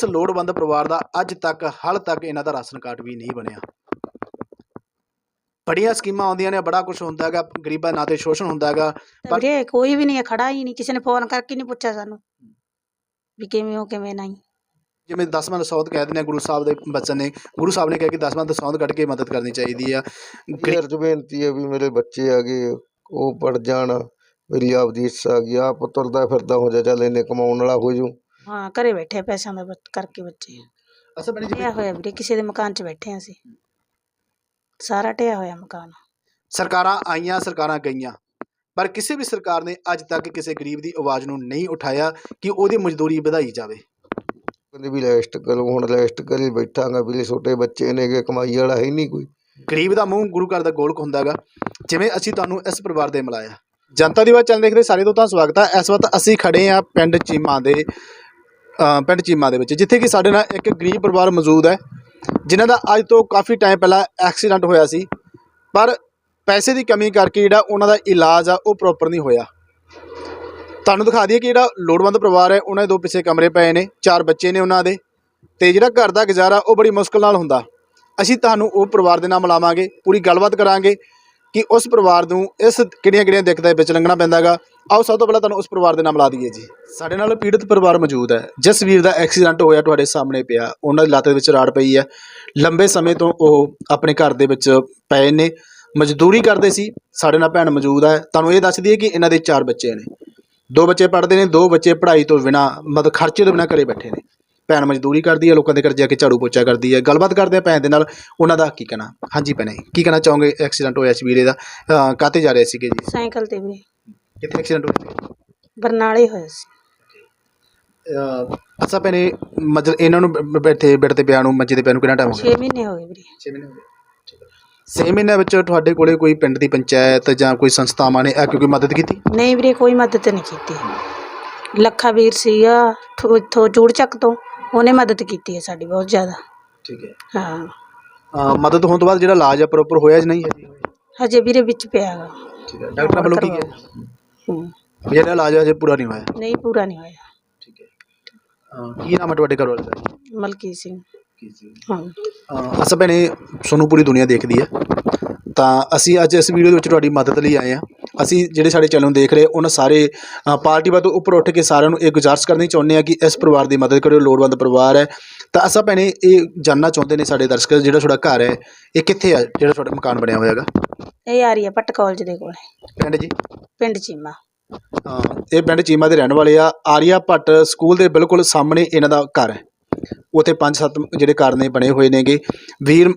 ਉਸ ਲੋੜਵੰਦ ਪਰਿਵਾਰ ਦਾ ਅੱਜ ਤੱਕ ਹਾਲ ਤੱਕ ਇਹਨਾਂ ਦਾ ਰਾਸ਼ਨ ਕਾਰਡ ਵੀ ਨਹੀਂ ਬਣਿਆ। ਬੜੀਆਂ ਸਕੀਮਾਂ ਆਉਂਦੀਆਂ ਨੇ ਬੜਾ ਕੁਝ ਹੁੰਦਾ ਹੈਗਾ ਗਰੀਬਾਂ ਨਾਂ ਤੇ ਸ਼ੋਸ਼ਣ ਹੁੰਦਾ ਹੈਗਾ ਪਰ- ਵੀਰੇ ਕੋਈ ਵੀ ਨਹੀਂ ਹੈ ਖੜਾ ਹੀ ਨਹੀਂ ਕਿਸੇ ਨੇ ਫੋਨ ਕਰਕੇ ਨਹੀਂ ਪੁੱਛਿਆ ਸਾਨੂੰ। ਵੀ ਕਿਵੇਂ ਹੋ ਕਿਵੇਂ ਨਹੀਂ। ਜਿਵੇਂ ਦਸਵਾਂ ਦਸੌਂਦ ਕਹਿ ਦਿੰਦੇ ਆ ਗੁਰੂ ਸਾਹਿਬ ਦੇ ਬਚਨ ਨੇ ਗੁਰੂ ਸਾਹਿਬ ਨੇ ਕਿਹਾ ਕਿ ਦਸਵਾਂ ਦਸੌਂਦ ਕੱਢ ਕੇ ਮਦਦ ਕਰਨੀ ਚਾਹੀਦੀ ਆ। ਮੇਰੀ ਅਰਜ ਬੇਨਤੀ ਹੈ ਵੀ ਮੇਰੇ ਬੱਚੇ ਆ ਗਏ ਉਹ ਪੜ ਜਾਣ ਮੇਰੀ ਆਪਦੀ ਇੱਛਾ ਆ ਗਈ ਆਪ ਤੁਰਦਾ ਫਿਰਦਾ ਹੋ ਜਾ ਚੱਲ ਇਹਨੇ ਕਮਾਉਣ ਵਾਲਾ ਹੋ ਜੂ ਹਾਂ ਘਰੇ ਬੈਠੇ ਆ ਪੈਸਿਆਂ ਦਾ ਬੱਚ- ਕਰਕੇ ਬੱਚੇ ਅਸਾਂ ਬਣੀ ਟਿਆ ਹੋਇਆ ਵੀਰੇ ਕਿਸੇ ਦੇ ਮਕਾਨ 'ਚ ਬੈਠੇ ਆ ਅਸੀਂ। ਸਾਰਾ ਟਿਆ ਹੋਇਆ ਮਕਾਨ। ਸਰਕਾਰਾਂ ਆਈਆਂ ਸਰਕਾਰਾਂ ਗਈਆਂ। ਪਰ ਕਿਸੇ ਵੀ ਸਰਕਾਰ ਨੇ ਅੱਜ ਤੱਕ ਕਿਸੇ ਗਰੀਬ ਦੀ ਆਵਾਜ਼ ਨੂੰ ਨਹੀਂ ਉਠਾਇਆ ਕਿ ਉਹਦੀ ਮਜ਼ਦੂਰੀ ਵਧਾਈ ਜਾਵੇ। ਕਹਿੰਦੇ ਵੀ ਰੈਸਟ ਕਰੋ ਹੁਣ ਰੈਸਟ ਕਰੀ ਬੈਠਾਂਗਾ ਵੀ ਛੋਟੇ ਬੱਚੇ ਨੇ ਕਿ ਕਮਾਈ ਵਾਲਾ ਹੈ ਨਹੀਂ ਕੋਈ। ਗਰੀਬ ਦਾ ਮੂੰਹ ਗੁਰੂ ਘਰ ਦਾ ਗੋਲਕ ਹੁੰਦਾ ਹੈਗਾ ਜਿਵੇਂ ਅਸੀਂ ਤੁਹਾਨੂੰ ਇਸ ਪਰਿਵਾਰ ਦੇ ਮਿਲਾਇਆ। ਜਨਤਾ ਦੀ ਆਵਾਜ਼ ਚੈਨਲ ਦੇਖਦੇ ਸਾਰੇ ਤੋਂ ਤਾਂ ਸਵਾਗਤ ਹੈ। ਇਸ ਵਕਤ ਅਸੀਂ ਖੜੇ ਆ ਪਿੰਡ ਚੀਮਾ ਦੇ ਪਿੰਡ ਚੀਮਾ ਦੇ ਵਿੱਚ, ਜਿੱਥੇ ਕਿ ਸਾਡੇ ਨਾਲ ਇੱਕ ਗਰੀਬ ਪਰਿਵਾਰ ਮੌਜੂਦ ਹੈ, ਜਿਨ੍ਹਾਂ ਦਾ ਅੱਜ ਤੋਂ ਕਾਫੀ ਟਾਈਮ ਪਹਿਲਾਂ ਐਕਸੀਡੈਂਟ ਹੋਇਆ ਸੀ, ਪਰ ਪੈਸੇ ਦੀ ਕਮੀ ਕਰਕੇ ਜਿਹੜਾ ਉਹਨਾਂ ਦਾ ਇਲਾਜ ਆ, ਉਹ ਪ੍ਰੋਪਰ ਨਹੀਂ ਹੋਇਆ। ਤੁਹਾਨੂੰ ਦਿਖਾ ਦਈਏ ਕਿ ਜਿਹੜਾ ਲੋੜਵੰਦ ਪਰਿਵਾਰ ਹੈ, ਉਹਨਾਂ ਦੇ ਦੋ ਪਿੱਛੇ ਕਮਰੇ ਪਏ ਨੇ, ਚਾਰ ਬੱਚੇ ਨੇ ਉਹਨਾਂ ਦੇ, ਤੇ ਜਿਹੜਾ ਘਰ ਦਾ ਗੁਜ਼ਾਰਾ, ਉਹ ਬੜੀ ਮੁਸ਼ਕਲ ਨਾਲ ਹੁੰਦਾ। ਅਸੀਂ ਤੁਹਾਨੂੰ ਉਹ ਪਰਿਵਾਰ ਦੇ ਨਾਲ ਮਿਲਾਵਾਂਗੇ, ਪੂਰੀ ਗੱਲਬਾਤ ਕਰਾਂਗੇ ਕਿ ਉਸ ਪਰਿਵਾਰ ਨੂੰ ਇਸ ਕਿਹੜੀਆਂ ਕਿਹੜੀਆਂ ਦਿੱਕਤਾਂ ਵਿੱਚ ਲੰਘਣਾ ਪੈਂਦਾਗਾ ਆਓ ਸਭ ਤੋਂ ਪਹਿਲਾਂ ਤੁਹਾਨੂੰ ਉਸ ਪਰਿਵਾਰ ਦੇ ਨਾਲ ਲਾ ਦਈਏ ਜੀ। ਸਾਡੇ ਨਾਲ ਪੀੜਤ ਪਰਿਵਾਰ ਮੌਜੂਦ ਹੈ। ਜਿਸ ਵੀਰ ਦਾ ਐਕਸੀਡੈਂਟ ਹੋਇਆ ਤੁਹਾਡੇ ਸਾਹਮਣੇ ਪਿਆ, ਉਹਨਾਂ ਦੀ ਲੱਤ ਦੇ ਵਿੱਚ ਰਾੜ ਪਈ ਹੈ। ਲੰਬੇ ਸਮੇਂ ਤੋਂ ਉਹ ਆਪਣੇ ਘਰ ਦੇ ਵਿੱਚ ਪਏ ਨੇ। ਮਜ਼ਦੂਰੀ ਕਰਦੇ ਸੀ। ਸਾਡੇ ਨਾਲ ਭੈਣ ਮੌਜੂਦ ਹੈ। ਤੁਹਾਨੂੰ ਇਹ ਦੱਸ ਦਈਏ ਕਿ ਇਹਨਾਂ ਦੇ ਚਾਰ ਬੱਚੇ ਨੇ। ਦੋ ਬੱਚੇ ਪੜ੍ਹਦੇ ਨੇ, ਦੋ ਬੱਚੇ ਪੜ੍ਹਾਈ ਤੋਂ ਬਿਨਾ, ਮਤਲਬ ਖਰਚੇ ਤੋਂ ਬਿਨਾ ਘਰੇ ਬੈਠੇ ਨੇ। ਭੈਣ ਮਜ਼ਦੂਰੀ ਕਰਦੀ ਹੈ, ਲੋਕਾਂ ਦੇ ਘਰ ਜਾ ਕੇ ਝਾੜੂ ਪੋਚਾ ਕਰਦੀ ਹੈ। ਗੱਲਬਾਤ ਕਰਦੇ ਆ ਭੈਣ ਦੇ ਨਾਲ। ਉਹਨਾਂ ਦਾ ਕੀ ਕਹਿਣਾ? ਹਾਂਜੀ ਭੈਣੇ, ਕੀ ਕਹਿਣਾ ਚਾਹੋਗੇ? ਐਕਸੀਡੈਂਟ ਹੋਇਆ ਸੀ ਵੀਰੇ ਦਾ। ਅਹ ਕਾਹਤੇ ਜਾ ਰਹੇ ਸੀਗੇ ਜੀ? ਸਾਈਕਲ ਤੇ ਵੀ। ਕਿੱਥੇ ਐਕਸੀਡੈਂਟ ਹੋਇਆ ਸੀ? ਬਰਨਾਲੇ ਹੋਇਆ ਸੀ। ਅਹ ਅੱਛਾ ਭੈਣੇ ਮਤਲਬ ਇਹਨਾਂ ਨੂੰ ਬ- ਬ- ਤੇ ਪਿਆ ਨੂੰ ਮੰਜੇ ਤੇ ਪਿਆ ਨੂੰ ਕਿੰਨਾ ਟਾਈਮ ਹੋ 6 ਮਹੀਨੇ ਹੋ ਗਏ ਵੀਰੇ। 6 ਮਹੀਨੇ ਹੋ ਗਏ। 6 ਮਹੀਨਿਆਂ ਵਿੱਚ ਤੁਹਾਡੇ ਕੋਲੇ ਕੋਈ ਪਿੰਡ ਦੀ ਪੰਚਾਇਤ ਜਾਂ ਕੋਈ ਸੰਸਥਾਵਾਂ ਨੇ ਆ ਕੋਈ ਮਦਦ ਕੀਤੀ? ਨਹੀਂ ਵੀਰੇ ਕੋਈ ਮਦਦ ਨਹੀਂ ਕੀਤੀ। ਲੱਖਾ ਵੀਰ ਸੀਗਾ ਥੋ ਇੱਥੋਂ ਜੂੜ ਚੱਕ ਤੋਂ। ਉਹਨੇ ਮਦਦ ਕੀਤੀ ਹੈ ਸਾਡੀ ਬਹੁਤ ਜ਼ਿਆਦਾ। ਠੀਕ ਹੈ। ਹਾਂ। ਅਹ ਮਦਦ ਹੋਣ ਤੋਂ ਬਾਅਦ ਜਿਹੜਾ ਇਲਾਜ ਆ ਪ੍ਰੋਪਰ ਹੋਇਆ ਜਾਂ ਨਹੀਂ? ਹੈ ਹਜੇ ਵੀਰੇ ਵਿੱਚ ਪਿਆ ਗਾ ਠੀਕ ਹੈ। ਡਾਕਟਰਾਂ ਵੱਲੋਂ ਕੀ ਹੈ ਹੂੰ। ਜਿਹੜਾ ਇਲਾਜ ਆ ਹਜੇ ਪੂਰਾ ਨਹੀਂ ਹੋਇਆ? ਨਹੀਂ ਪੂਰਾ ਨਹੀਂ ਹੋਇਆ। ਠੀਕ ਹੈ। ਅਹ ਕੀ ਨਾਮ ਹੈ ਤੁਹਾਡੇ ਘਰ ਵਾਲੇ ਦਾ? ਮਲਕੀ ਸਿੰਘ। ਹਾਂ। ਅਸਾਂ ਭੈਣੇ ਤੁਹਾਨੂੰ ਪੂਰੀ ਦੁਨੀਆ ਦੇਖਦੀ ਹੈ। ਤਾਂ ਅਸੀਂ ਅੱਜ ਇਸ ਵੀਡੀਓ ਦੇ ਵਿੱਚ ਤੁਹਾਡੀ ਮਦਦ ਲਈ ਆਏ ਹਾਂ। ਅਸੀਂ ਜਿਹੜੇ ਸਾਡੇ ਚੈਨਲ ਨੂੰ ਦੇਖ ਰਹੇ ਉਹਨਾਂ ਸਾਰੇ ਪਾਰਟੀਆਂ ਤੋਂ ਉੱਪਰ ਉੱਠ ਕੇ ਸਾਰਿਆਂ ਨੂੰ ਇਹ ਗੁਜ਼ਾਰਿਸ਼ ਕਰਨੀ ਚਾਹੁੰਦੇ ਆ ਕਿ ਇਸ ਪਰਿਵਾਰ ਦੀ ਮਦਦ ਕਰਿਓ ਲੋੜਵੰਦ ਪਰਿਵਾਰ ਹੈ। ਤਾਂ ਅਸਾਂ ਭੈਣੇ ਇਹ ਜਾਨਣਾ ਚਾਹੁੰਦੇ ਨੇ ਸਾਡੇ ਦਰਸ਼ਕ ਜਿਹੜਾ ਤੁਹਾਡਾ ਘਰ ਹੈ ਇਹ ਕਿੱਥੇ ਹੈ ਜਿਹੜਾ ਤੁਹਾਡਾ ਮਕਾਨ ਬਣਿਆ ਹੋਇਆ ਹੈਗਾ? ਇਹ ਆ ਰਹੀ ਹੈ ਪੱਟ ਕਾਲਜ ਦੇ ਕੋਲ। ਪਿੰਡ ਜੀ? ਪਿੰਡ ਚੀਮਾ। ਇਹ ਪਿੰਡ ਚੀਮਾ ਦੇ ਰਹਿਣ ਵਾਲੇ ਆ। ਆਰੀਆ ਭੱਟ ਸਕੂਲ ਦੇ ਬਿਲਕੁਲ ਸਾਹਮਣੇ ਇਹਨਾਂ ਦਾ ਘਰ ਹੈ। ਉੱਥੇ ਪੰਜ ਸੱਤ ਜਿਹੜੇ ਘਰ ਨੇ ਬਣੇ ਹੋਏ ਨੇਗੇ। ਵੀਰ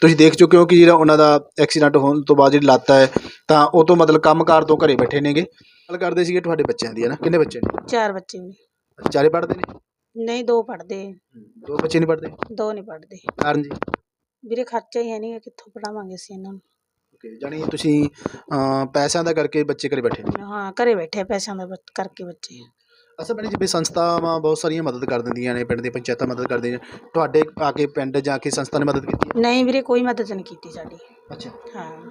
ਤੁਸੀਂ ਦੇਖ ਚੁੱਕੇ ਹੋ ਕਿ ਜਿਹੜਾ ਉਹਨਾਂ ਦਾ ਐਕਸੀਡੈਂਟ ਹੋਣ ਤੋਂ ਬਾਅਦ ਜਿਹੜੀ ਲੱਤ ਹੈ ਤਾਂ ਉਹ ਤੋਂ ਮਤਲਬ ਕੰਮਕਾਰ ਤੋਂ ਘਰੇ ਬੈਠੇ ਨੇਗੇ। ਗੱਲ ਕਰਦੇ ਸੀਗੇ ਤੁਹਾਡੇ ਬੱਚਿਆਂ ਦੀ ਹੈ ਨਾ? ਕਿੰਨੇ ਬੱਚੇ ਨੇ? ਚਾਰ ਬੱਚੇ ਵੀ ਚਾਰੇ ਪੜ੍ਹਦੇ ਨੇ? ਨਹੀਂ ਦੋ ਪੜਦੇ ਦੋ ਬੱਚੇ ਨਹੀਂ ਪੜ੍ਹਦੇ? ਦੋ ਨਹੀਂ ਪੜਦੇ ਕਾਰਨ ਜੀ? ਵੀਰੇ ਖਰਚਾ ਹੀ ਹੈ ਨਹੀਂ ਕਿੱਥੋਂ ਪੜਾਵਾਂਗੇ ਅਸੀਂ ਇਹਨਾਂ ਨੂੰ? ਓਕੇ ਜਾਨੀ ਤੁਸੀਂ ਪੈਸਿਆਂ ਦਾ ਕਰਕੇ ਬੱਚੇ ਘਰੇ ਬੈਠੇ ਨੇ? ਹਾਂ ਘਰੇ ਬੈਠੇ ਆ ਪੈਸਿਆਂ ਦਾ ਬੱਚ- ਕਰਕੇ ਬੱਚੇ ਅਸਾਂ ਬਣੀ ਜਿਵੇਂ ਸੰਸਥਾਵਾਂ ਬਹੁਤ ਸਾਰੀਆਂ ਮਦਦ ਕਰ ਦਿੰਦੀਆਂ ਨੇ ਪਿੰਡ ਦੀਆਂ ਪੰਚਾਇਤਾਂ ਮਦਦ ਕਰਦੀਆਂ ਨੇ ਤੁਹਾਡੇ ਆ ਕੇ ਪਿੰਡ ਜਾ ਕੇ ਸੰਸਥਾ ਨੇ ਮਦਦ ਕੀਤੀ ਹੈ? ਨਹੀਂ ਵੀਰੇ ਕੋਈ ਮਦਦ ਨਹੀਂ ਕੀਤੀ ਸਾਡੀ। ਅੱਛਾ। ਹਾਂ।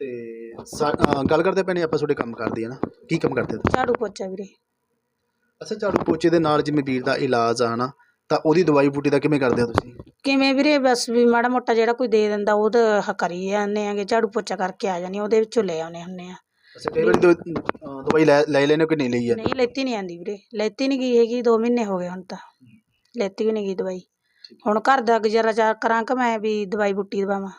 ਤੇ ਸਾ- ਅ, ਗੱਲ ਕਰਦੇ ਪੈਣੇ ਆਪਾਂ ਤੁਹਾਡੇ ਕੰਮ ਕਰਦੇ ਆ ਨਾ। ਕੀ ਕੰਮ ਕਰਦੇ ਹੋ ਝਾੜੂ ਪੋਚਾ ਵੀਰੇ। ਅੱਛਾ ਝਾੜੂ ਪੋਚੇ ਦੇ ਨਾਲ ਜਿਵੇਂ ਵੀਰ ਦਾ ਇਲਾਜ ਆ ਨਾ ਤਾਂ ਉਹਦੀ ਦਵਾਈ ਬੂਟੀ ਦਾ ਕਿਵੇਂ ਕਰਦੇ ਹੋ ਤੁਸੀਂ? ਕਿਵੇਂ ਵੀਰੇ ਬਸ ਵੀ ਮਾੜਾ ਮੋਟਾ ਜਿਹੜਾ ਕੋਈ ਦੇ ਦਿੰਦਾ ਉਹ ਤਾਂ ਹ- ਕਰੀ ਜਾਂਦੇ ਆਂਗੇ ਝਾੜੂ ਪੋਚਾ ਕਰਕੇ ਆ ਜਾਣੀ ਉਹਦੇ ਵਿੱਚੋਂ ਲੈ ਆਉਨੇ ਹੁੰਨੇ ਆ ਅੱਛਾ ਕਈ ਵਾਰੀ ਦਵਾ- ਦਵਾਈ ਲੈ ਲੈ ਲੈਣੇ ਕਿ ਨਹੀਂ ਲਈ ਹੈ ਨਹੀਂ ਲੈਤੀ ਨਹੀਂ ਆਂਦੀ ਵੀਰੇ। ਲੈਤੀ ਨਹੀਂ ਗਈ ਹੈਗੀ 2 ਮਹੀਨੇ ਹੋ ਗਏ ਹੁਣ ਤਾਂ। ਲੈਤੀ ਵੀ ਨਹੀਂ ਗਈ ਦਵਾਈ। ਹੁਣ ਘਰ ਦਾ ਗੁਜ਼ਾਰਾ ਚਾ ਕਰਾਂ ਕਿ ਮੈਂ ਵੀ ਦਵਾਈ ਬੁੱਟੀ ਦਵਾਵਾਂ?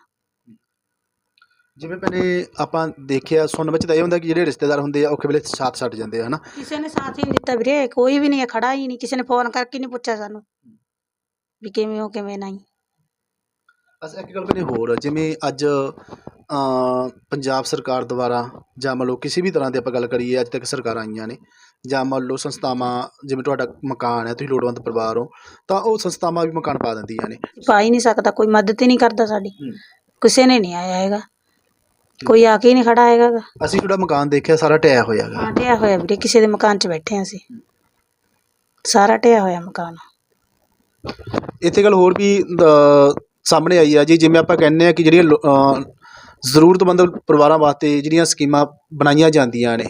ਜਿਵੇਂ ਪਹਿਲੇ ਆਪਾਂ ਦੇਖਿਆ ਸੁਣਨ ਵਿੱਚ ਤਾਂ ਇਹ ਹੁੰਦਾ ਕਿ ਜਿਹੜੇ ਰਿਸ਼ਤੇਦਾਰ ਹੁੰਦੇ ਆ ਔਖੇ ਵੇਲੇ ਸਾਥ ਛੱਡ ਜਾਂਦੇ ਆ ਹਨਾ? ਕਿਸੇ ਨੇ ਸਾਥ ਹੀ ਨਹੀਂ ਦਿੱਤਾ ਵੀਰੇ ਕੋਈ ਵੀ ਨਹੀਂ ਹੈ, ਖੜਾ ਹੀ ਨਹੀਂ ਕਿਸੇ ਨੇ ਫੋਨ ਕਰਕੇ ਨਹੀਂ ਪੁੱਛਿਆ ਸਾਨੂੰ। ਵੀ ਕਿਵੇਂ ਹੋ ਕਿਵੇਂ ਨਹੀਂ। ਬਸ ਇੱਕ ਗੱਲ ਬਣੀ ਹੋਰ ਜਿਵੇਂ ਅੱਜ ਪੰਜਾਬ ਸਰਕਾਰ ਦੁਆਰਾ ਜਾਂ ਮੰਨ ਲਓ ਕਿਸੇ ਵੀ ਤਰ੍ਹਾਂ ਦੀ ਆਪਾਂ ਗੱਲ ਕਰੀਏ ਅੱਜ ਤੱਕ ਸਰਕਾਰਾਂ ਆਈਆਂ ਨੇ ਜਾਂ ਮੰਨ ਲਓ ਸੰਸਥਾਵਾਂ ਜਿਵੇਂ ਤੁਹਾਡਾ ਮਕਾਨ ਹੈ ਤੁਸੀਂ ਲੋੜਵੰਦ ਪਰਿਵਾਰ ਹੋ ਤਾਂ ਉਹ ਸੰਸਥਾਵਾਂ ਵੀ ਮਕਾਨ ਪਾ ਦਿੰਦੀਆਂ ਨੇ। ਪਾ ਹੀ ਨਹੀਂ ਸਕਦਾ ਕੋਈ ਮਦਦ ਹੀ ਨਹੀਂ ਕਰਦਾ ਸਾਡੀ। ਹੂੰ। ਕਿਸੇ ਨੇ ਨਹੀਂ ਆਇਆ ਹੈਗਾ। ਕੋਈ ਆ ਕੇ ਹੀ ਨਹੀਂ ਖੜਾ ਹੈਗਾ ਗਾ। ਅਸੀਂ ਤੁਹਾਡਾ ਮਕਾਨ ਦੇਖਿਆ ਸਾਰਾ ਢਹਿਆ ਹੋਇਆ ਹੈਗਾ। ਹਾਂ ਢਿਆ ਹੋਇਆ ਵੀਰੇ ਕਿਸੇ ਦੇ ਮਕਾਨ 'ਚ ਬੈਠੇ ਹਾਂ ਅਸੀਂ। ਸਾਰਾ ਢਿਆ ਹੋਇਆ ਮਕਾਨ। ਇੱਥੇ ਗੱਲ ਹੋਰ ਵੀ ਅ, ਸਾਹਮਣੇ ਆਈ ਆ ਜੀ ਜਿਵੇਂ ਆਪਾਂ ਕਹਿੰਦੇ ਆ ਕਿ ਜਿਹੜੀਆਂ ਲੋ- ਅ, ਜ਼ਰੂਰਤਮੰਦ ਪਰਿਵਾਰਾਂ ਵਾਸਤੇ ਜਿਹੜੀਆਂ ਸਕੀਮਾਂ ਬਣਾਈਆਂ ਜਾਂਦੀਆਂ ਨੇ,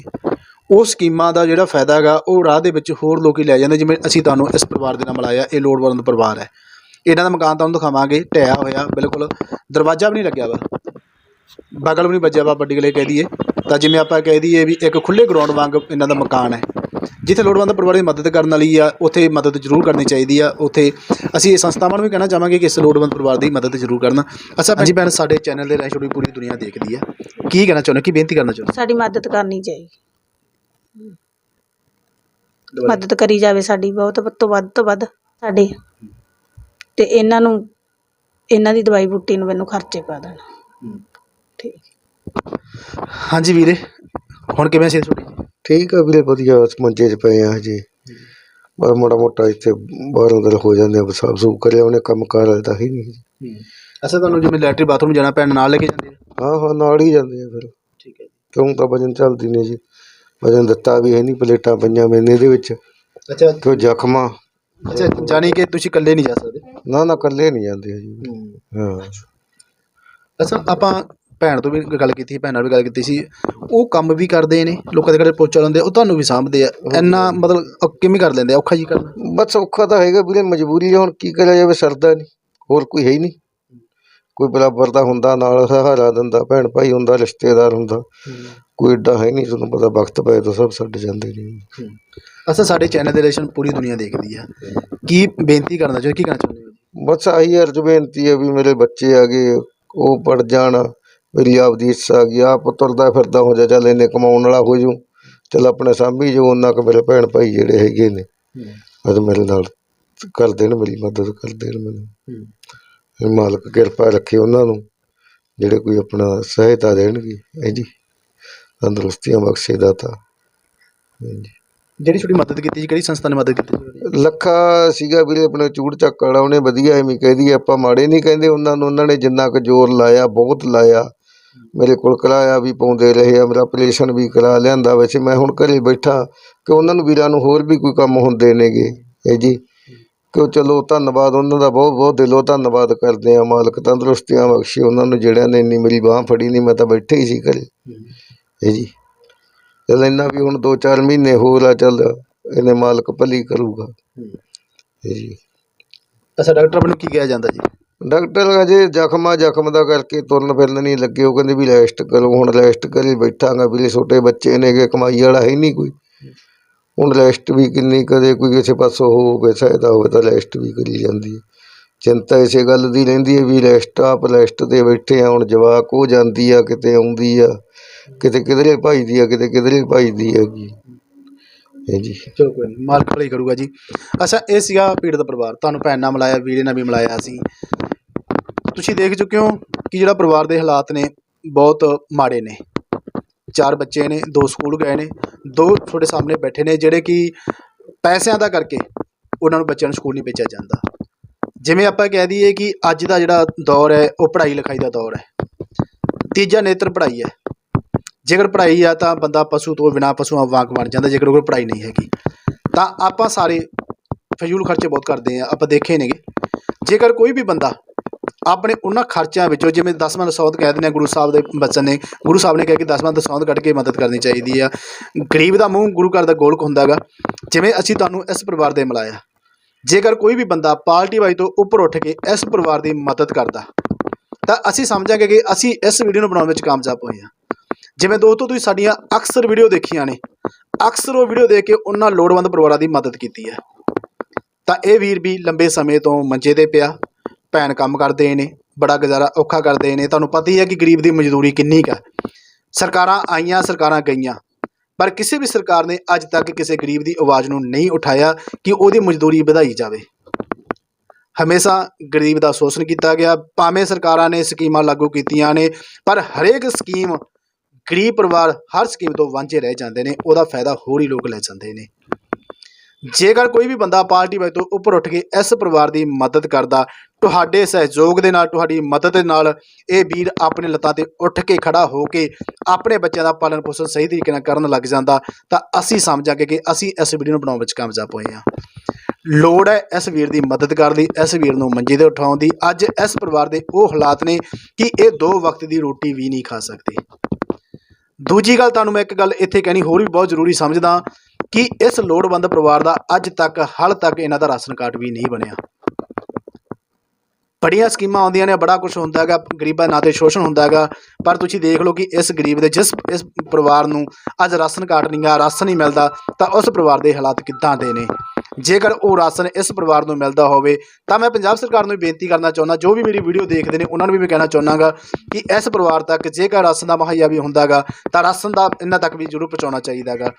ਉਹ ਸਕੀਮਾਂ ਦਾ ਜਿਹੜਾ ਫਾਇਦਾ ਹੈਗਾ, ਉਹ ਰਾਹ ਦੇ ਵਿੱਚ ਹੋਰ ਲੋਕ ਲੈ ਜਾਂਦੇ ਜਿਵੇਂ ਅਸੀਂ ਤੁਹਾਨੂੰ ਇਸ ਪਰਿਵਾਰ ਦੇ ਨਾਲ ਮਿਲਾਇਆ, ਇਹ ਲੋੜਵੰਦ ਪਰਿਵਾਰ ਹੈ। ਇਹਨਾਂ ਦਾ ਮਕਾਨ ਤੁਹਾਨੂੰ ਦਿਖਾਵਾਂਗੇ, ਢਹਿਆ ਹੋਇਆ, ਬਿਲਕੁਲ ਦਰਵਾਜ਼ਾ ਵੀ ਨਹੀਂ ਲੱਗਿਆ ਵਾ। ਬਗਲ ਵੀ ਨਹੀਂ ਵੱਜਿਆ ਵਾ ਵੱਡੀ ਗਲੇ ਕਹਿ ਦਈਏ। ਤਾਂ ਜਿਵੇਂ ਆਪਾਂ ਕਹਿ ਦਈਏ ਵੀ ਇੱਕ ਖੁੱਲੇ ਗਰਾਊਂਡ ਵਾਂਗ ਇਹਨਾਂ ਦਾ ਮਕਾਨ ਹੈ। ਜਿੱਥੇ ਲੋੜਵੰਦ ਪਰਿਵਾਰ ਦੀ ਮਦਦ ਕਰਨ ਵਾਲੀ ਆ ਉੱਥੇ ਮਦਦ ਜ਼ਰੂਰ ਕਰਨੀ ਚਾਹੀਦੀ ਆ ਉੱਥੇ ਅਸੀਂ ਇਹ ਸੰਸਥਾਵਾਂ ਨੂੰ ਵੀ ਕਹਿਣਾ ਚਾਹਾਂਗੇ ਕਿ ਇਸ ਲੋੜਵੰਦ ਪਰਿਵਾਰ ਦੀ ਮਦਦ ਜ਼ਰੂਰ ਕਰਨ। ਅੱਛਾ ਭੈਣ ਜੀ ਭੈਣ ਸਾਡੇ ਚੈਨਲ ਦੇ ਰਾਹੀਂ ਛੋਟੀ ਪੂਰੀ ਦੁਨੀਆ ਦੇਖਦੀ ਆ। ਕੀ ਕਹਿਣਾ ਚਾਹੁੰਦੇ ਕੀ ਬੇਨਤੀ ਕਰਨਾ ਚਾਹੁੰਦੇ ਸਾਡੀ ਮਦਦ ਕਰਨੀ ਚਾਹੀਦੀ। ਮਦਦ ਕਰੀ ਜਾਵੇ ਸਾਡੀ ਬਹੁਤ ਵੱਧ ਤੋਂ ਵੱਧ ਤੋਂ ਵੱਧ ਸਾਡੀ। ਤੇ ਇਹਨਾਂ ਨੂੰ ਇਹਨਾਂ ਦੀ ਦਵਾਈ ਬੂਟੀ ਨੂੰ ਮੈਨੂੰ ਖਰਚੇ ਪਾ ਦੇਣ। ਠੀਕ। ਹਾਂਜੀ ਵੀਰੇ ਹੁਣ ਕਿਵੇਂ ਸੀ ਤੁਹਾਡੀ? ਠੀਕ ਆ ਵੀਰੇ ਵਧੀਆ ਮੰਜੇ 'ਚ ਪਏ ਆ ਹਜੇ। ਬਸ ਮਾੜਾ ਮੋਟਾ ਇੱਥੇ ਬਾਹਰ ਅੰਦਰ ਹੋ ਜਾਂਦੇ ਆ ਸਾਫ਼ ਸੂਫ ਕਰਿਆ ਉਹਨੇ ਕੰਮ ਕਾਰ ਤਾਂ ਹੀ ਨਹੀਂ ਅੱਛਾ ਤੁਹਾਨੂੰ ਜਿਵੇਂ ਲੈਟਰੀ ਬਾਥਰੂਮ ਜਾਣਾ ਭੈਣ ਨਾਲ ਲੈ ਕੇ ਜਾਂਦੇ ਆ? ਹਾਂ ਹਾਂ ਨਾਲ ਹੀ ਜਾਂਦੇ ਆ ਫਿਰ। ਠੀਕ ਹੈ ਕਿਉਂ ਤਾਂ ਵਜਨ ਚੱਲਦੀ ਨੇ ਜੀ। ਵਜਨ ਦਿੱਤਾ ਵੀ ਹੈ ਨਹੀਂ ਪਲੇਟਾਂ ਪਈਆਂ ਮੈਨੇ ਇਹਦੇ ਵਿੱਚ। ਅੱਛਾ। ਕਿਉਂ ਜ਼ਖਮਾਂ। ਅੱਛਾ ਜਾਣੀ ਕਿ ਤੁਸੀਂ ਇਕੱਲੇ ਨਹੀਂ ਜਾ ਸਕਦੇ? ਨਾ ਨਾ ਇਕੱਲੇ ਨਹੀਂ ਜਾਂਦੇ ਜੀ ਹਾਂ। ਅੱਛਾ ਆਪਾਂ ਭੈਣ ਤੋਂ ਵੀ ਗੱਲ ਕੀਤੀ ਸੀ ਭੈਣ ਨਾਲ ਵੀ ਗੱਲ ਕੀਤੀ ਸੀ। ਉਹ ਕੰਮ ਵੀ ਕਰਦੇ ਨੇ ਲੋਕਾਂ ਦੇ ਘਰੇ ਪੋਚਾ ਲਾਉਂਦੇ ਆ, ਉਹ ਤੁਹਾਨੂੰ ਵੀ ਸਾਂਭਦੇ ਆ। ਇੰਨਾ ਮਤਲਬ ਕਿਵੇਂ ਕਰ ਲੈਂਦੇ ਆ? ਔਖਾ ਜੀ ਕਰਨਾ। ਬਸ ਔਖਾ ਤਾਂ ਹੈਗਾ ਵੀਰੇ ਮਜਬੂਰੀ ਆ, ਹੁਣ ਕੀ ਕਰਿਆ ਜਾਵੇ ਸਰਦਾ ਨਹੀਂ ਹੋਰ ਕੋਈ ਹੈ ਹੀ ਨਹੀਂ। ਕੋਈ ਬਰਾਬਰ ਦਾ ਹੁੰਦਾ ਨਾਲ ਸਹਾਰਾ ਦਿੰਦਾ ਭੈਣ ਭਾਈ ਹੁੰਦਾ ਰਿਸ਼ਤੇਦਾਰ ਹੁੰਦਾ। ਕੋਈ ਏਡਾ ਹੈ ਨਹੀਂ ਤੁਹਾਨੂੰ ਪਤਾ ਵਕਤ ਪਏ ਤਾਂ ਸਭ ਛੱਡ ਜਾਂਦੇ ਨੇ। ਅੱਛਾ ਸਾਡੇ ਚੈਨਲ ਦੇ ਰਿਲੇਸ਼ਨ ਪੂਰੀ ਦੁਨੀਆ ਦੇਖਦੀ ਆ। ਕੀ ਬੇਨਤੀ ਕਰਨਾ ਚਾਹੁੰਦੇ ਕੀ ਕਹਿਣਾ ਚਾਹੁੰਦੇ ਹੋ? ਬਸ ਆਹੀ ਅਰਜ ਬੇਨਤੀ ਹੈ ਵੀ ਮੇਰੇ ਬੱਚੇ ਆ ਗਏ ਉਹ ਪੜ ਜਾਣ। ਮੇਰੀ ਆਪਦੀ ਇੱਛਾ ਆ ਗਈ ਆਪ ਤੁਰਦਾ ਫਿਰਦਾ ਹੋ ਜਾ ਚੱਲ ਇਹਨੇ ਕਮਾਉਣ ਵਾਲਾ ਹੋ ਜੂ ਚੱਲ ਆਪਣੇ ਸਾਂਭੀ ਜੋ ਉਹਨਾਂ ਕੁ ਮੇਰੇ ਭੈਣ ਭਾਈ ਜਿਹੜੇ ਹੈਗੇ ਨੇ ਅੱਜ ਮੇਰੇ ਨਾਲ ਕਰ ਦੇਣ ਮੇਰੀ ਮਦਦ ਕਰ ਦੇਣ ਮੈਨੂੰ। ਇਹ ਮਾਲਕ ਕਿਰਪਾ ਰੱਖੇ ਉਹਨਾਂ ਨੂੰ ਜਿਹੜੇ ਕੋਈ ਆਪਣਾ ਸਹਾਇਤਾ ਦੇਣਗੇ। ਹੈ ਜੀ ਤੰਦਰੁਸਤੀਆਂ ਬਖਸ਼ੇ ਦਾਤਾ। ਹਾਂਜੀ ਜਿਹੜੀ ਤੁਹਾਡੀ ਮਦਦ ਕੀਤੀ ਸੀ ਕਿਹੜੀ ਸੰਸਥਾ ਨੇ ਮਦਦ ਕੀਤੀ ਸੀ? ਲੱਖਾ ਸੀਗਾ ਵੀਰੇ ਆਪਣੇ ਚੂੜ ਚੱਕ ਵਾਲਾ ਉਹਨੇ ਵਧੀਆ ਐਵੇਂ ਕਹਿ ਦਈਏ ਆਪਾਂ ਮਾੜੇ ਨਹੀਂ ਕਹਿੰਦੇ ਉਹਨਾਂ ਨੂੰ ਉਹਨਾਂ ਨੇ ਜਿੰਨਾ ਕੁ ਜ਼ੋਰ ਲਾਇਆ ਬਹੁਤ ਲਾਇਆ। ਮੇਰੇ ਕੋਲ ਕਿਰਾਇਆ ਵੀ ਪਾਉਂਦੇ ਰਹੇ ਆ, ਮੇਰਾ ਆਪਰੇਸ਼ਨ ਵੀ ਕਰਾ ਲਿਆਂਦਾ ਵੈਸੇ, ਮੈਂ ਹੁਣ ਘਰੇ ਬੈਠਾ ਕਿ ਉਹਨਾਂ ਨੂੰ ਵੀਰਾਂ ਨੂੰ ਹੋਰ ਵੀ ਕੋਈ ਕੰਮ ਹੁੰਦੇ ਨੇਗੇ। ਇਹ ਜੀ, ਕਿ ਚਲੋ ਧੰਨਵਾਦ, ਉਹਨਾਂ ਦਾ ਬਹੁਤ ਬਹੁਤ ਦਿਲੋਂ ਧੰਨਵਾਦ ਕਰਦੇ ਆ, ਮਾਲਕ ਤੰਦਰੁਸਤੀਆਂ ਬਖਸ਼ੇ ਉਹਨਾਂ ਨੂੰ, ਜਿਹੜਿਆਂ ਨੇ ਇੰਨੀ ਮੇਰੀ ਬਾਹ ਫੜੀ ਨਹੀਂ ਮੈਂ ਤਾਂ ਬੈਠੇ ਹੀ ਸੀ ਘਰੇ। ਇਹ ਜੀ, ਚੱਲ ਇੰਨਾ ਵੀ ਹੁਣ 2-4 ਮਹੀਨੇ ਹੋਰ ਆ, ਚੱਲ ਇਹਨੇ ਮਾਲਕ ਭਲੀ ਕਰੂਗਾ। ਇਹ ਜੀ। ਅੱਛਾ, ਡਾਕਟਰ ਆਪਣੇ ਨੂੰ ਕੀ ਕਿਹਾ ਜਾਂਦਾ ਜੀ? ਡਾਕਟਰ ਅਜੇ ਜ਼ਖਮਾ ਜ਼ਖਮ ਦਾ ਕਰਕੇ ਤੁਰਨ ਫਿਰਨ ਨਹੀਂ ਲੱਗੇ। ਉਹ ਕਹਿੰਦੇ ਵੀ ਰੈਸਟ ਕਰੋ, ਹੁਣ ਰੈਸਟ ਕਰੀ ਬੈਠਾਂਗਾ ਵੀਰੇ, ਛੋਟੇ ਬੱਚੇ ਨੇਗੇ ਕਮਾਈ ਵਾਲਾ ਹੈ ਨਹੀਂ ਕੋਈ। ਹੁਣ ਰੈਸਟ ਵੀ ਕਿੰਨੀ ਕਦੇ ਕੋਈ ਕਿਸੇ ਪਾਸੋਂ ਹੋਵੇ ਸਹਾਇਤਾ ਹੋਵੇ ਤਾਂ ਰੈਸਟ ਵੀ ਕਰੀ ਜਾਂਦੀ ਹੈ। ਚਿੰਤਾ ਇਸੇ ਗੱਲ ਦੀ ਰਹਿੰਦੀ ਹੈ ਵੀ ਰੈਸਟ, ਆਪ ਰੈਸਟ ਤੇ ਬੈਠੇ ਆ, ਹੁਣ ਜਵਾਕ ਉਹ ਜਾਂਦੀ ਆ, ਕਿਤੇ ਆਉਂਦੀ ਆ, ਕਿਤੇ ਕਿਧਰੇ ਭਜਦੀ ਆ, ਕਿਤੇ ਕਿਧਰੇ ਭਜਦੀ ਹੈਗੀ। ਇਹ ਜੀ। ਚਲੋ ਕੋਈ ਨਹੀਂ ਮਾਲਕ ਭਲੀ ਕਰੂਗਾ ਜੀ। ਅੱਛਾ, ਇਹ ਸੀਗਾ ਪੀੜਤ ਪਰਿਵਾਰ। ਤੁਹਾਨੂੰ ਭੈਣ ਨਾਲ ਮਿਲਾਇਆ, ਵੀਰੇ ਨਾਲ ਵੀ ਮਿਲਾਇਆ ਸੀ। ਤੁਸੀਂ ਦੇਖ ਚੁੱਕੇ ਹੋ ਕਿ ਜਿਹੜਾ ਪਰਿਵਾਰ ਦੇ ਹਾਲਾਤ ਨੇ ਬਹੁਤ ਮਾੜੇ ਨੇ। ਚਾਰ ਬੱਚੇ ਨੇ, ਦੋ ਸਕੂਲ ਗਏ ਨੇ, ਦੋ ਤੁਹਾਡੇ ਸਾਹਮਣੇ ਬੈਠੇ ਨੇ ਜਿਹੜੇ ਕਿ ਪੈਸਿਆਂ ਦਾ ਕਰਕੇ ਉਹਨਾਂ ਨੂੰ ਬੱਚਿਆਂ ਨੂੰ ਸਕੂਲ ਨਹੀਂ ਭੇਜਿਆ ਜਾਂਦਾ। ਜਿਵੇਂ ਆਪਾਂ ਕਹਿ ਦਈਏ ਕਿ ਅੱਜ ਦਾ ਜਿਹੜਾ ਦੌਰ ਹੈ, ਉਹ ਪੜ੍ਹਾਈ ਲਿਖਾਈ ਦਾ ਦੌਰ ਹੈ। ਤੀਜਾ ਨੇਤਰ ਪੜ੍ਹਾਈ ਹੈ। ਜੇਕਰ ਪੜ੍ਹਾਈ ਆ ਤਾਂ ਬੰਦਾ ਪਸ਼ੂ ਤੋਂ ਬਿਨਾਂ ਪਸ਼ੂਆਂ ਵਾਂਗ ਬਣ ਜਾਂਦਾ, ਜੇਕਰ ਕੋਈ ਪੜ੍ਹਾਈ ਨਹੀਂ ਹੈਗੀ। ਤਾਂ ਆਪਾਂ ਸਾਰੇ ਫਜ਼ੂਲ ਖਰਚੇ ਬਹੁਤ ਕਰਦੇ ਆ ਆਪਾਂ ਦੇਖੇ ਨੇਗੇ। ਜੇਕਰ ਕੋਈ ਵੀ ਬੰਦਾ ਆਪਣੇ ਉਹਨਾਂ ਖਰਚਿਆਂ ਵਿੱਚੋਂ, ਜਿਵੇਂ ਦਸਵਾਂ ਦਸੌਂਦ ਕਹਿ ਦਿੰਦੇ ਆ, ਗੁਰੂ ਸਾਹਿਬ ਦੇ ਬਚਨ ਨੇ, ਗੁਰੂ ਸਾਹਿਬ ਨੇ ਕਿਹਾ ਕਿ ਦਸਵਾਂ ਦਸੌਂਦ ਕੱਢ ਕੇ ਮਦਦ ਕਰਨੀ ਚਾਹੀਦੀ ਆ। ਗਰੀਬ ਦਾ ਮੂੰਹ ਗੁਰੂ ਘਰ ਦਾ ਗੋਲਕ ਹੁੰਦਾਗਾ ਜਿਵੇਂ ਅਸੀਂ ਤੁਹਾਨੂੰ ਇਸ ਪਰਿਵਾਰ ਦੇ ਮਿਲਾਇਆ। ਜੇਕਰ ਕੋਈ ਵੀ ਬੰਦਾ ਪਾਰਟੀ ਵਾਈ ਤੋਂ ਉੱਪਰ ਉੱਠ ਕੇ ਇਸ ਪਰਿਵਾਰ ਦੀ ਮਦਦ ਕਰਦਾ, ਤਾਂ ਅਸੀਂ ਸਮਝਾਂਗੇ ਕਿ ਅਸੀਂ ਇਸ ਵੀਡੀਓ ਨੂੰ ਬਣਾਉਣ ਵਿੱਚ ਕਾਮਯਾਬ ਹੋਏ ਹਾਂ ਜਿਵੇਂ ਦੋਸਤੋ, ਤੁਸੀਂ ਸਾਡੀਆਂ ਅਕਸਰ ਵੀਡੀਓ ਦੇਖੀਆਂ ਨੇ। ਅਕਸਰ ਉਹ ਵੀਡੀਓ ਦੇਖ ਕੇ ਉਹਨਾਂ ਲੋੜਵੰਦ ਪਰਿਵਾਰਾਂ ਦੀ ਮਦਦ ਕੀਤੀ ਹੈ ਤਾਂ ਇਹ ਵੀਰ ਵੀ ਲੰਬੇ ਸਮੇਂ ਤੋਂ ਮੰਜੇ ਤੇ ਪਿਆ। ਭੈਣ ਕੰਮ ਕਰਦੇ ਨੇ, ਬੜਾ ਗੁਜ਼ਾਰਾ ਔਖਾ ਕਰਦੇ ਨੇ, ਤੁਹਾਨੂੰ ਪਤਾ ਹੀ ਹੈ ਕਿ ਗਰੀਬ ਦੀ ਮਜ਼ਦੂਰੀ ਕਿੰਨੀ ਕੁ ਹੈ। ਸਰਕਾਰਾਂ ਆਈਆਂ, ਸਰਕਾਰਾਂ ਗਈਆਂ, ਪਰ ਕਿਸੇ ਵੀ ਸਰਕਾਰ ਨੇ ਅੱਜ ਤੱਕ ਕਿਸੇ ਗਰੀਬ ਦੀ ਆਵਾਜ਼ ਨੂੰ ਨਹੀਂ ਉਠਾਇਆ ਕਿ ਉਹਦੀ ਮਜ਼ਦੂਰੀ ਵਧਾਈ ਜਾਵੇ। ਹਮੇਸ਼ਾ ਗਰੀਬ ਦਾ ਸ਼ੋਸ਼ਣ ਕੀਤਾ ਗਿਆ, ਭਾਵੇਂ ਸਰਕਾਰਾਂ ਨੇ ਸਕੀਮਾਂ ਲਾਗੂ ਕੀਤੀਆਂ ਨੇ, ਪਰ ਹਰੇਕ ਸਕੀਮ ਗਰੀਬ ਪਰਿਵਾਰ ਹਰ ਸਕੀਮ ਤੋਂ ਵਾਂਝੇ ਰਹਿ ਜਾਂਦੇ ਨੇ, ਉਹਦਾ ਫਾਇਦਾ ਹੋਰ ਹੀ ਲੋਕ ਲੈ ਜਾਂਦੇ ਨੇ। ਜੇਕਰ ਕੋਈ ਵੀ ਬੰਦਾ ਪਾਰਟੀ ਵਾਈ ਤੋਂ ਉੱਪਰ ਉੱਠ ਕੇ ਇਸ ਪਰਿਵਾਰ ਦੀ ਮਦਦ ਕਰਦਾ, ਤੁਹਾਡੇ ਸਹਿਯੋਗ ਦੇ ਨਾਲ, ਤੁਹਾਡੀ ਮਦਦ ਦੇ ਨਾਲ ਇਹ ਵੀਰ ਆਪਣੇ ਲੱਤਾਂ ਤੇ ਉੱਠ ਕੇ ਖੜਾ ਹੋ ਕੇ ਆਪਣੇ ਬੱਚਿਆਂ ਦਾ ਪਾਲਣ ਪੋਸ਼ਣ ਸਹੀ ਤਰੀਕੇ ਨਾਲ ਕਰਨ ਲੱਗ ਜਾਂਦਾ, ਤਾਂ ਅਸੀਂ ਸਮਝਾਂਗੇ ਕਿ ਅਸੀਂ ਇਸ ਵੀਡੀਓ ਨੂੰ ਬਣਾਉਣ ਵਿੱਚ ਕਾਮਯਾਬ ਹੋਏ ਹਾਂ। ਲੋੜ ਹੈ ਇਸ ਵੀਰ ਦੀ ਮਦਦ ਕਰਨ ਦੀ, ਇਸ ਵੀਰ ਨੂੰ ਮੰਜੇ ਤੇ ਉਠਾਉਣ ਦੀ। ਅੱਜ ਇਸ ਪਰਿਵਾਰ ਦੇ ਉਹ ਹਾਲਾਤ ਨੇ ਕਿ ਇਹ ਦੋ ਵਕਤ ਦੀ ਰੋਟੀ ਵੀ ਨਹੀਂ ਖਾ ਸਕਦੇ। ਦੂਜੀ ਗੱਲ ਤੁਹਾਨੂੰ ਮੈਂ ਇੱਕ ਗੱਲ ਇੱਥੇ ਕਹਿਣੀ ਹੋਰ ਵੀ ਬਹੁਤ ਜ਼ਰੂਰੀ ਸਮਝਦਾ ਕਿ ਇਸ ਲੋੜਵੰਦ ਪਰਿਵਾਰ ਦਾ ਅੱਜ ਤੱਕ, ਹਾਲ ਤੱਕ ਇਹਨਾਂ ਦਾ ਰਾਸ਼ਨ ਕਾਰਡ ਵੀ ਨਹੀਂ ਬਣਿਆ। ਬੜੀਆਂ ਸਕੀਮਾਂ ਆਉਂਦੀਆਂ ਨੇ, ਬੜਾ ਕੁਝ ਹੁੰਦਾ ਹੈਗਾ, ਗਰੀਬਾਂ ਨਾਂ ਤੇ ਸ਼ੋਸ਼ਣ ਹੁੰਦਾ ਹੈਗਾ, ਪਰ ਤੁਸੀਂ ਦੇਖ ਲਓ ਕਿ ਇਸ ਗਰੀਬ ਦੇ, ਜਿਸ, ਇਸ ਪਰਿਵਾਰ ਨੂੰ ਅੱਜ ਰਾਸ਼ਨ ਕਾਰਡ ਨਹੀਂ ਆ, ਰਾਸ਼ਨ ਨਹੀਂ ਮਿਲਦਾ, ਤਾਂ ਉਸ ਪਰਿਵਾਰ ਦੇ ਹਾਲਾਤ ਕਿੱਦਾਂ ਦੇ ਨੇ? ਜੇਕਰ ਉਹ ਰਾਸ਼ਨ ਇਸ ਪਰਿਵਾਰ ਨੂੰ ਮਿਲਦਾ ਹੋਵੇ, ਤਾਂ ਮੈਂ ਪੰਜਾਬ ਸਰਕਾਰ ਨੂੰ ਬੇਨਤੀ ਕਰਨਾ ਚਾਹੁੰਦਾ, ਜੋ ਵੀ ਮੇਰੀ ਵੀਡੀਓ ਦੇਖਦੇ ਨੇ, ਉਹਨਾਂ ਨੂੰ ਵੀ ਮੈਂ ਕਹਿਣਾ ਚਾਹੁੰਦਾਗਾ ਕਿ ਇਸ ਪਰਿਵਾਰ ਤੱਕ ਜੇਕਰ ਰਾਸ਼ਨ ਦਾ ਮੁਹੱਈਆ ਵੀ ਹੁੰਦਾਗਾ, ਤਾਂ ਰਾਸ਼ਨ ਦਾ ਇਹਨਾਂ ਤੱਕ ਵੀ ਜ਼ਰੂਰ ਪਹੁੰਚਾਉਣਾ ਚਾਹੀਦਾਗਾ।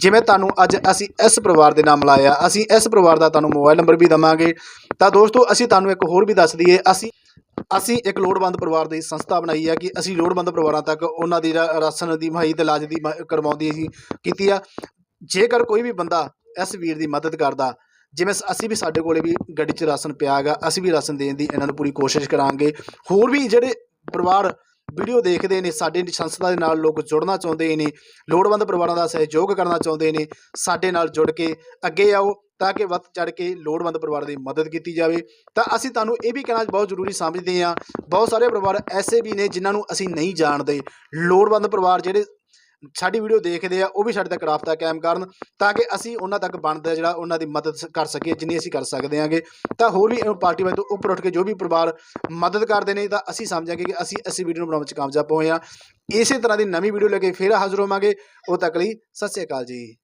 ਜਿਵੇਂ ਤੁਹਾਨੂੰ ਅੱਜ ਅਸੀਂ ਇਸ ਪਰਿਵਾਰ ਦੇ ਨਾਮ ਲਾਇਆ, ਅਸੀਂ ਇਸ ਪਰਿਵਾਰ ਦਾ ਤੁਹਾਨੂੰ ਮੋਬਾਈਲ ਨੰਬਰ ਵੀ ਦਵਾਂਗੇ। ਤਾਂ ਦੋਸਤੋ, ਅਸੀਂ ਤੁਹਾਨੂੰ ਇੱਕ ਹੋਰ ਵੀ ਦੱਸ ਦਈਏ, ਅਸੀਂ ਅਸੀਂ ਇੱਕ ਲੋੜਵੰਦ ਪਰਿਵਾਰ ਦੀ ਸੰਸਥਾ ਬਣਾਈ ਹੈ ਕਿ ਅਸੀਂ ਲੋੜਵੰਦ ਪਰਿਵਾਰਾਂ ਤੱਕ ਉਹਨਾਂ ਦੀ ਰਾ- ਰਾਸ਼ਨ ਦੀ ਮੁਹੱਈਆ ਤੇ ਇਲਾਜ ਦੀ ਮ- ਕਰਵਾਉਂਦੀ ਕੀਤੀ ਆ। ਜੇਕਰ ਕੋਈ ਵੀ ਬੰਦਾ ਇਸ ਵੀਰ ਦੀ ਮਦਦ ਕਰਦਾ। ਜਿਵੇਂ ਸ- ਅਸੀਂ ਵੀ ਸਾਡੇ ਕੋਲੇ ਵੀ ਗੱਡੀ 'ਚ ਰਾਸ਼ਨ ਪਿਆ ਹੈਗਾ, ਅਸੀਂ ਵੀ ਰਾਸ਼ਨ ਦੇਣ ਦੀ ਇਹਨਾਂ ਨੂੰ ਪੂਰੀ ਕੋਸ਼ਿਸ਼ ਕਰਾਂਗੇ। ਹੋਰ ਵੀ ਜਿਹੜੇ ਪਰਿਵਾਰ ਵੀਡੀਓ ਦੇਖਦੇ ਨੇ, ਸਾਡੇ ਸੰਸਥਾ ਦੇ ਨਾਲ ਲੋਕ ਜੁੜਨਾ ਚਾਹੁੰਦੇ ਨੇ, ਲੋੜਵੰਦ ਪਰਿਵਾਰਾਂ ਦਾ ਸਹਿਯੋਗ ਕਰਨਾ ਚਾਹੁੰਦੇ ਨੇ, ਸਾਡੇ ਨਾਲ ਜੁੜ ਕੇ ਅੱਗੇ ਆਓ ਤਾਂ ਕਿ ਵੱਧ ਚੜ ਕੇ ਲੋੜਵੰਦ ਪਰਿਵਾਰ ਦੀ ਮਦਦ ਕੀਤੀ ਜਾਵੇ। ਤਾਂ ਅਸੀਂ ਤੁਹਾਨੂੰ ਇਹ ਵੀ ਕਹਿਣਾ ਬਹੁਤ ਜ਼ਰੂਰੀ ਸਮਝਦੇ ਹਾਂ, ਬਹੁਤ ਸਾਰੇ ਪਰਿਵਾਰ ਐਸੇ ਵੀ ਨੇ ਜਿਨ੍ਹਾਂ ਨੂੰ ਅਸੀਂ ਨਹੀਂ ਜਾਣਦੇ। ਲੋੜਵੰਦ ਪਰਿਵਾਰ ਜਿਹੜੇ ਸਾਡੀ ਵੀਡੀਓ ਦੇਖਦੇ ਆ, ਉਹ ਵੀ ਸਾਡੇ ਤੱਕ ਰਾਬਤਾ ਕਾਇਮ ਕਰਨ ਤਾਂ ਕਿ ਅਸੀਂ ਉਹਨਾਂ ਤੱਕ ਬਣਦਾ ਜਿਹੜਾ ਉਹਨਾਂ ਦੀ ਮਦਦ ਕਰ ਸਕੀਏ, ਜਿੰਨੀ ਅਸੀਂ ਕਰ ਸਕਦੇ ਹਾਂਗੇ। ਤਾਂ ਹੋਰ ਵੀ ਇਹ ਪਾਰਟੀ ਵਾਲੇ ਤੋਂ ਉੱਪਰ ਉੱਠ ਕੇ ਜੋ ਵੀ ਪਰਿਵਾਰ ਮਦਦ ਕਰਦੇ ਨੇ, ਤਾਂ ਅਸੀਂ ਸਮਝਾਂਗੇ ਕਿ ਅਸੀਂ ਇਸ ਵੀਡੀਓ ਨੂੰ ਬਣਾਉਣ ਵਿੱਚ ਕਾਮਯਾਬ ਹੋਏ ਹਾਂ। ਇਸੇ ਤਰ੍ਹਾਂ ਦੀ ਨਵੀਂ ਵੀਡੀਓ ਲੈ ਕੇ ਫਿਰ ਹਾਜ਼ਰ ਹੋਵਾਂਗੇ। ਉਹ ਤੱਕ ਲਈ ਸਤਿ ਸ਼੍ਰੀ ਅਕਾਲ ਜੀ।